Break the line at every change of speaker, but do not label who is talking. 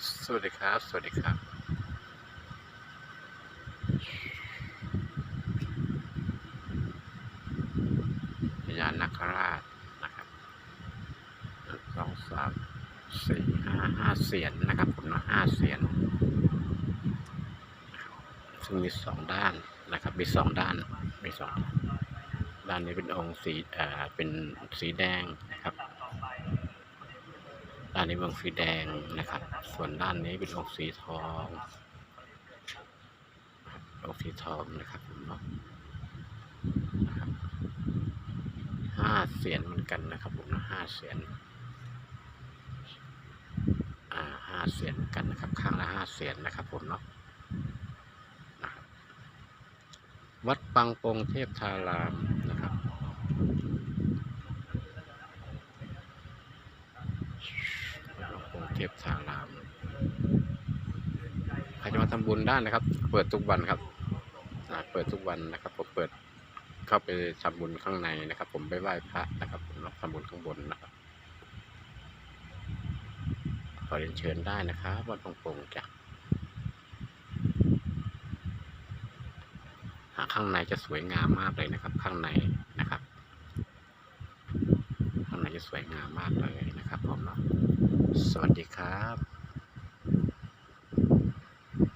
สวัสดีครับ สวัสดีครับ พญานาคราชนะครับสองสามสี่ห้าห้าเสียนนะครับผมนะห้าเสียนนะครับซึ่งมีสองด้านนะครับ มีสองด้าน มีสองด้านด้านนี้เป็นองค์สี อ่า เป็นสีแดงนะครับ ด้านนี้เป็นองสีแดงนะครับ ส่วนด้านนี้เป็นองค์สีทององค์สีทองนะครับผมเนาะห้าเสียนเหมือนกันนะครับผมนะห้าเสียนอ่าห้าเสียนเหมือนกันนะครับ ข้างละห้าเสียนนะครับผมเนาะวัดปังปงเทพธารามนะครับ หลวงปู่ เทพสารามใครจะมาทำบุญได้นะครับ เปิดทุกวันครับเปิดทุกวันนะครับผมเปิดเข้าไปทำบุญข้างในนะครับ ผมไปไหว้พระนะครับผมทำบุญข้างบนนะครับขอเรียนเชิญได้นะครับวัดหลวงปู่จ้ะหาข้างในจะสวยงามมากเลยนะครับ ข้างในนะครับ ข้างในจะสวยงามมากเลยนะครับผมเนาะ สวัสดีครับ